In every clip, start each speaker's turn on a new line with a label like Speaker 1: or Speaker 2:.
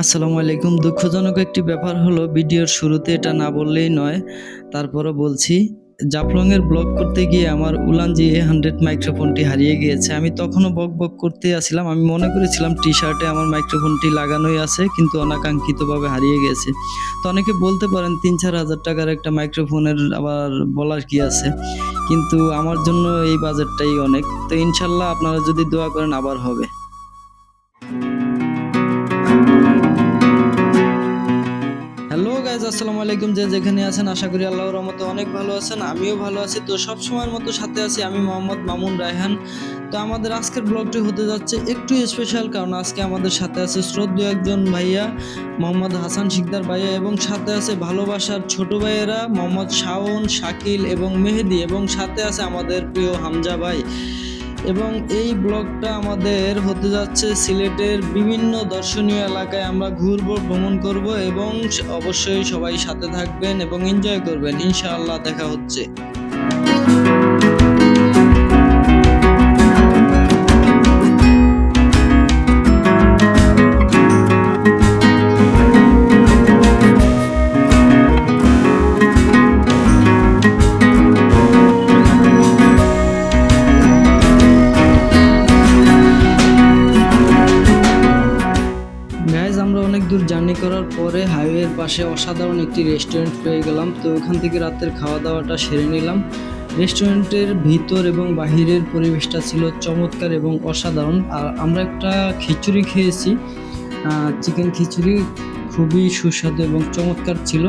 Speaker 1: আসসালামু আলাইকুম। দুঃখজনক একটি ব্যাপার হলো, ভিডিওর শুরুতে এটা না বললেই নয়, তারপরও বলছি জাফলং এর ব্লগ করতে গিয়ে আমার উলান জি হান্ড্রেড মাইক্রোফোনটি হারিয়ে গিয়েছে, আমি তখনও বক বক করতে আসছিলাম আমি মনে করেছিলাম টি শার্টে আমার মাইক্রোফোনটি লাগানোই আছে, কিন্তু অনাকাঙ্ক্ষিতভাবে হারিয়ে গেছে তো অনেকে বলতে পারেন, তিন চার হাজার টাকার একটা মাইক্রোফোনের আবার বলার কি আছে? কিন্তু আমার জন্য এই বাজেটটাই অনেক। তো ইনশাল্লাহ আপনারা যদি দোয়া করেন, আবার হবে। আসসালামু আলাইকুম যে যেখানে আছেন, আশা করি আল্লাহর রহমতে অনেক ভালো আছেন, আমিও ভালো আছি। তো সব সময়ের মতো সাথে আছি আমি মোহাম্মদ মামুন রায়হান। তো আমাদের আজকের ব্লগটি হতে যাচ্ছে একটু স্পেশাল কারণ আজকে আমাদের সাথে আছে শ্রদ্ধেয় একজন ভাইয়া, মোহাম্মদ হাসান শিকদার ভাইয়া এবং সাথে আছে ভালোবাসার ছোট ভাইয়েরা, মোহাম্মদ শাওন, শাকিল এবং মেহেদি এবং সাথে আছে আমাদের প্রিয় হামজা ভাই। এবং এই ব্লগটা আমাদের হতে যাচ্ছে সিলেটের বিভিন্ন দর্শনীয় এলাকায় আমরা ঘুরব, ভ্রমণ করব এবং অবশ্যই সবাই সাথে থাকবেন এবং এনজয় করবেন। ইনশাআল্লাহ দেখা হচ্ছে। পাশে অসাধারণ একটি রেস্টুরেন্ট পেয়ে গেলাম। তো ওখান থেকে রাতের খাওয়া দাওয়াটা সেরে নিলাম। রেস্টুরেন্টের ভিতর এবং বাহিরের পরিবেশটা ছিল চমৎকার এবং অসাধারণ। আর আমরা একটা খিচুড়ি খেয়েছি। চিকেন খিচুড়ি খুবই সুস্বাদু এবং চমৎকার ছিল।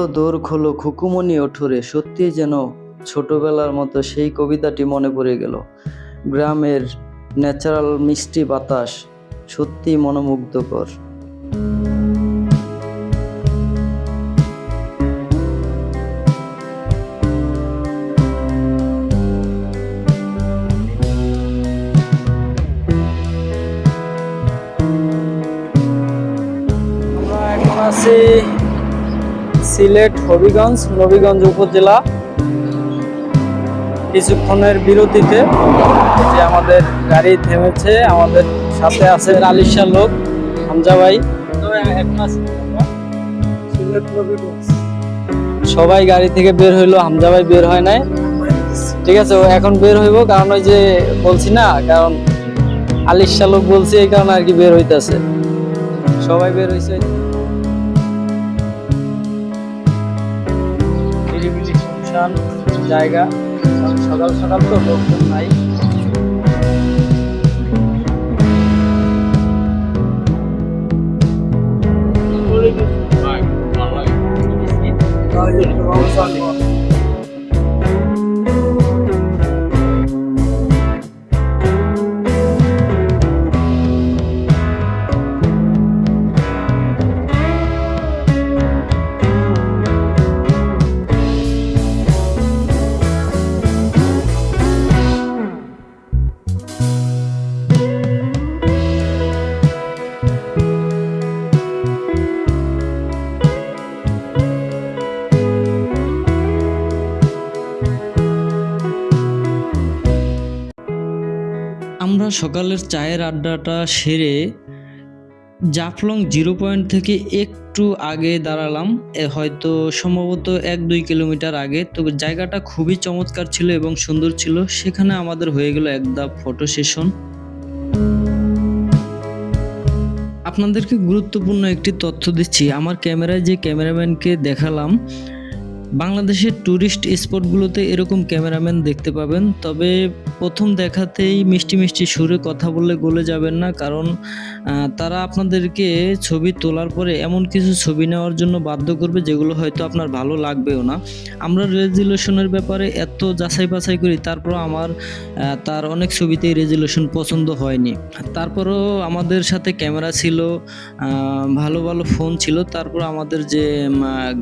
Speaker 1: হলো দোর খোলো খুকুমনি ওঠরে, সত্যি যেন ছোটবেলার মতো সেই কবিতাটি মনে পড়ে গেল। গ্রামের ন্যাচারাল মিষ্টি বাতাস সত্যি মনোমুগ্ধকর। আছি সিলেট, হবিগঞ্জ, নবীগঞ্জ উপজেলা। কিছুক্ষণের বিরতিতে যে আমাদের গাড়ি থেমেছে, আমাদের সাথে আছে আলিশা লোক, হামজা ভাই। সবাই গাড়ি থেকে বের হইল, হামজা ভাই বের হয় নাই। ঠিক আছে এখন বের হইব, কারণ ওই যে বলছি না, কারণ আলিশা লোক বলছি, এই কারণে আর কি বের হইতেছে। সবাই বের হইছে। নিরিবিলি জায়গা। কারণ সকাল সকাল তো লোকজন নাই। আমরা সকালের চায়ের আড্ডাটা সেরে জাফলং জিরো পয়েন্ট থেকে একটু আগে দাঁড়ালাম। হয়তো সম্ভবত এক দুই কিলোমিটার আগে। তো জায়গাটা খুবই চমৎকার ছিল এবং সুন্দর ছিল। সেখানে আমাদের হয়ে গেল একদা ফটো সেশন আপনাদেরকে গুরুত্বপূর্ণ একটি তথ্য দিচ্ছি। আমার ক্যামেরায় যে ক্যামেরাম্যানকে দেখালাম বাংলাদেশের ট্যুরিস্ট স্পটগুলোতে এরকম ক্যামেরাম্যান দেখতে পাবেন, তবে প্রথম দেখাতেই মিষ্টি মিষ্টি সুরে কথা বললে গলে যাবেন না, কারণ তারা আপনাদেরকে ছবি তোলার পরে এমন কিছু ছবি নেওয়ার জন্য বাধ্য করবে যেগুলো হয়তো আপনার ভালো লাগবেও না। আমরা রেজুলেশনের ব্যাপারে এত যাচাই বাছাই করি তারপর আমার তার অনেক ছবিতেই রেজুলেশন পছন্দ হয়নি। তারপরও আমাদের সাথে ক্যামেরা ছিল ভালো ভালো ফোন ছিল, তারপর আমাদের যে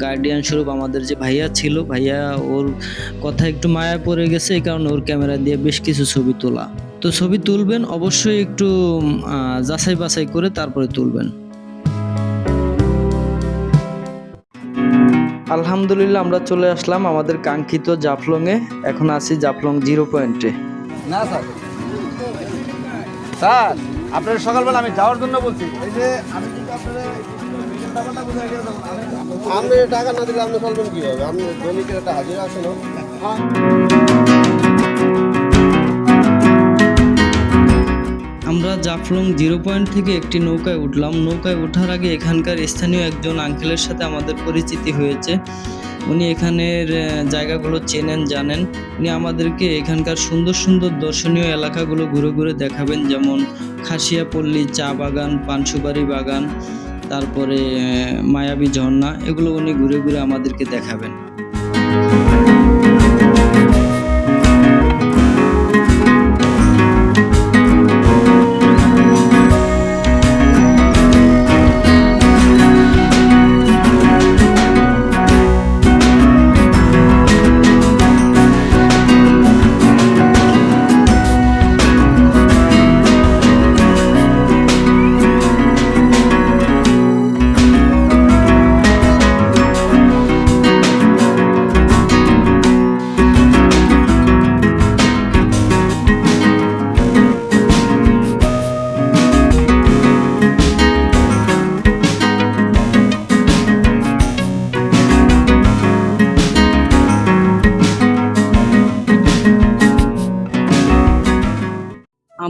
Speaker 1: গার্ডিয়ান স্বরূপ, আমাদের যে ভাইয়া ছিল, ভাইয়া ওর কথা একটু মায়া পড়ে গেছে, এই কারণে ওর ক্যামেরা দিয়ে বেশ কিছু ছবি তোলা। তো ছবি তুলবেন, অবশ্যই একটু যাচাই বাছাই করে তারপরে তুলবেন। আলহামদুলিল্লাহ, আমরা চলে আসলাম আমাদের কাঙ্ক্ষিত জাফলংয়ে। এখন আছি জাফলং জিরো পয়েন্টে।
Speaker 2: না, স্যার। স্যার, আপনার সকালবেলা আমি যাওয়ার জন্য বলছি। এই যে, আমি কিন্তু আপনাদের
Speaker 3: টাকা না দিলে আপনি চলবেন একটা হাজিরা
Speaker 1: আমরা জাফলং জিরো পয়েন্ট থেকে একটি নৌকায় উঠলাম। নৌকায় ওঠার আগে এখানকার স্থানীয় একজন আঙ্কেলের সাথে আমাদের পরিচিতি হয়েছে। উনি এখানের জায়গাগুলো চেনেন, জানেন। উনি আমাদেরকে এখানকার সুন্দর সুন্দর দর্শনীয় এলাকাগুলো ঘুরে ঘুরে দেখাবেন, যেমন খাসিয়াপল্লী চা বাগান, পানসুপারি বাগান তারপরে মায়াবী ঝর্ণা এগুলো উনি ঘুরে ঘুরে আমাদেরকে দেখাবেন।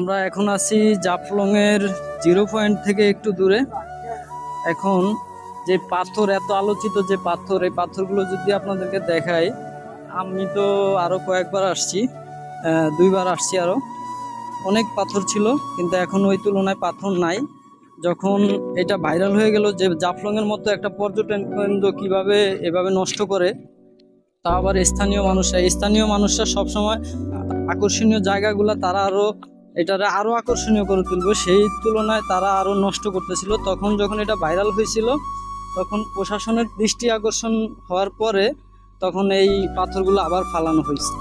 Speaker 1: আমরা এখন আছি জাফলং এর জিরো পয়েন্ট থেকে একটু দূরে। এখন যে পাথর, এত আলোচিত যে পাথর, এই পাথরগুলো যদি আপনাদেরকে দেখাই, আমি তো আরও কয়েকবার আসছি দুইবার আসছি আরও। অনেক পাথর ছিল, কিন্তু এখন ওই তুলনায় পাথর নাই। যখন এটা ভাইরাল হয়ে গেল যে জাফলং এর মতো একটা পর্যটন কেন্দ্র কীভাবে এভাবে নষ্ট করে, তা আবার স্থানীয় মানুষরা স্থানীয় মানুষরা সবসময় আকর্ষণীয় জায়গাগুলো তারা আরও এটারে আরও আকর্ষণীয় করে তুলবে। সেই তুলনায় তারা আরও নষ্ট করতেছিল। তখন যখন এটা ভাইরাল হয়েছিল তখন প্রশাসনের দৃষ্টি আকর্ষণ হওয়ার পরে তখন এই পাথরগুলো আবার ফালানো হয়েছে।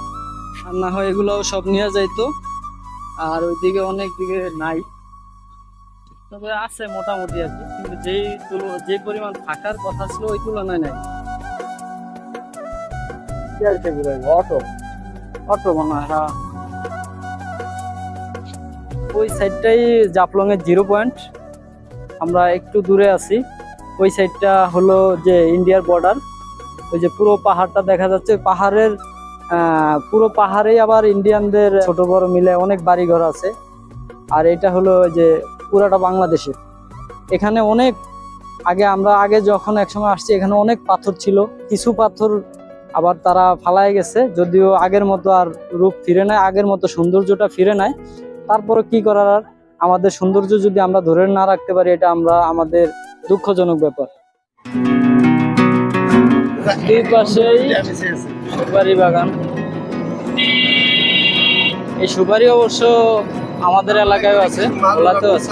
Speaker 1: আর না হয় এগুলোও সব নিয়ে যাইতো। আর ওইদিকে অনেক দিকে নাই। তবে আছে মোটামুটি আর কি। কিন্তু যেই তুলনা যে পরিমাণ থাকার কথা ছিল ওই তুলনায় নাই?
Speaker 2: অটো।
Speaker 1: অটো মনে হয় হ্যাঁ। ওই সাইডটাই জাফলং এর জিরো পয়েন্ট আমরা একটু দূরে আছি। ওই সাইডটা হলো যে ইন্ডিয়ার বর্ডার ওই যে পুরো পাহাড়টা দেখা যাচ্ছে। পাহাড়ের পুরো পাহাড়েই আবার ইন্ডিয়ানদের ছোট বড় মিলে অনেক বাড়িঘর আছে। আর এটা হলো ওই যে পুরাটা বাংলাদেশের। এখানে অনেক, আগে আমরা, আগে যখন একসময় আসছি, এখানে অনেক পাথর ছিল। কিছু পাথর আবার তারা ফালায় গেছে। যদিও আগের মতো আর রূপ ফিরে নেয় আগের মতো সৌন্দর্যটা ফিরে নেয় তারপরে কি করার আর? আমাদের সৌন্দর্য যদি আমরা ধরে না রাখতে পারি, এটা আমরা আমাদের দুঃখজনক ব্যাপার। দুই পাশেই সুপারি বাগান। এই সুপারি অবশ্য আমাদের এলাকায় আছে ভোলাতেও আছে।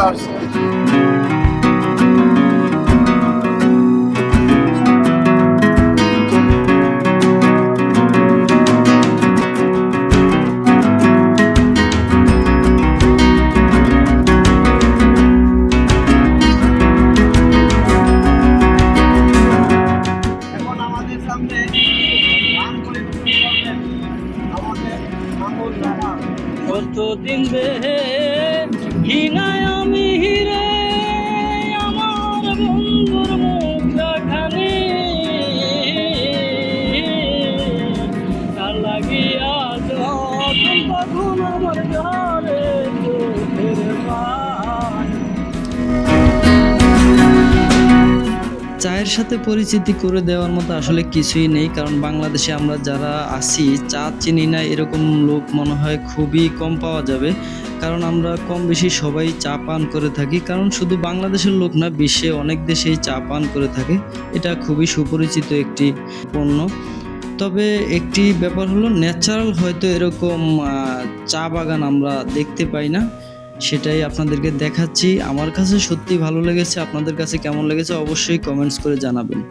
Speaker 1: চায়ের সাথে পরিচিতি করে দেওয়ার মতো আসলে কিছুই নেই, কারণ বাংলাদেশে আমরা যারা আছি, চা চিনি না এরকম লোক মনে হয় খুবই কম পাওয়া যাবে। কারণ আমরা কম বেশি সবাই চা পান করে থাকি, কারণ শুধু বাংলাদেশের লোক না, বিশ্বে অনেক দেশেই চা পান করে থাকে। এটা খুবই সুপরিচিত একটি পণ্য। তবে একটি ব্যাপার হলো ন্যাচারাল হয়তো এরকম চা বাগান আমরা দেখতে পাই না। সেটাই আপনাদেরকে দেখাচ্ছি। আমার কাছে সত্যি ভালো লেগেছে, আপনাদের কাছে কেমন লেগেছে অবশ্যই কমেন্টস করে জানাবেন।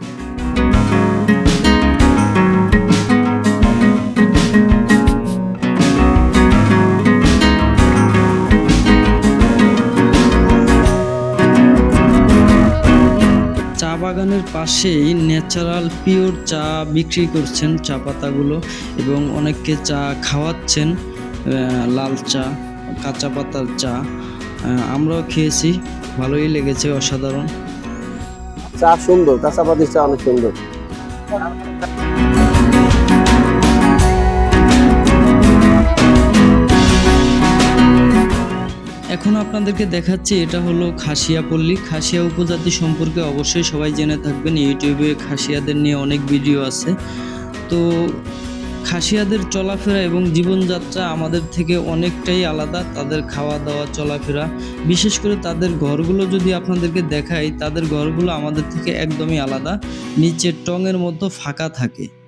Speaker 1: বাগানের পাশেই ন্যাচারাল পিওর চা বিক্রি করছেন চা পাতাগুলো এবং অনেককে চা খাওয়াচ্ছেন লাল চা। কাঁচা পাতার চা আমরাও খেয়েছি ভালোই লেগেছে অসাধারণ।
Speaker 3: চা সুন্দর কাঁচাপাতির চা অনেক সুন্দর।
Speaker 1: এখন আপনাদেরকে দেখাচ্ছি এটা হলো খাসিয়া পল্লী। খাসিয়া উপজাতি সম্পর্কে অবশ্যই সবাই জেনে থাকবেন ইউটিউবে খাসিয়াদের নিয়ে অনেক ভিডিও আছে। তো খাসিয়াদের চলাফেরা এবং জীবনযাত্রা আমাদের থেকে অনেকটাই আলাদা, তাদের খাওয়া দাওয়া চলাফেরা। বিশেষ করে তাদের ঘরগুলো যদি আপনাদেরকে দেখাই, তাদের ঘরগুলো আমাদের থেকে একদমই আলাদা। নিচে টংয়ের মতো ফাঁকা থাকে।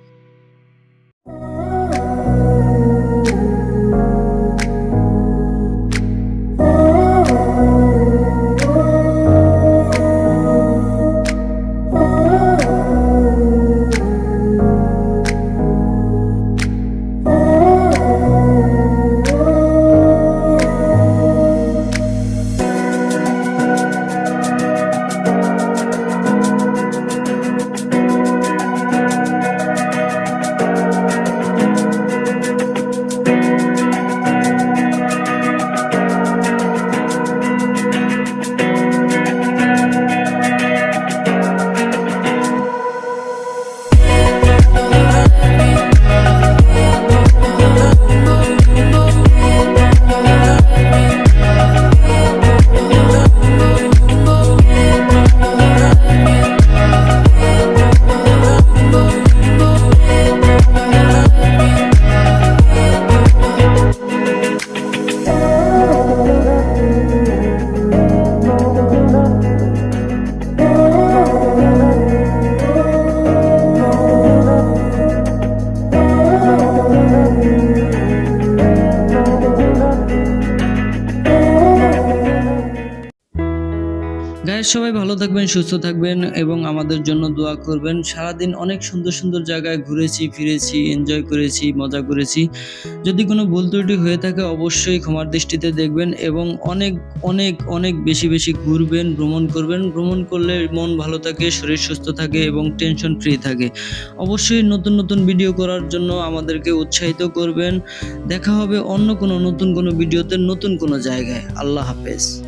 Speaker 1: সুস্থ থাকবেন এবং আমাদের জন্য দোয়া করবেন। সারাদিন অনেক সুন্দর সুন্দর জায়গায় ঘুরেছি, ফিরেছি এনজয় করেছি, মজা করেছি। যদি কোনো ভুল ত্রুটি হয়ে থাকে অবশ্যই ক্ষমার দৃষ্টিতে দেখবেন এবং অনেক অনেক অনেক বেশি বেশি ঘুরবেন, ভ্রমণ করবেন। ভ্রমণ করলে মন ভালো থাকে, শরীর সুস্থ থাকে এবং টেনশন ফ্রি থাকে। অবশ্যই নতুন নতুন ভিডিও করার জন্য আমাদেরকে উৎসাহিত করবেন। দেখা হবে অন্য কোনো নতুন কোনো ভিডিওতে নতুন কোনো জায়গায়। আল্লাহ হাফেজ।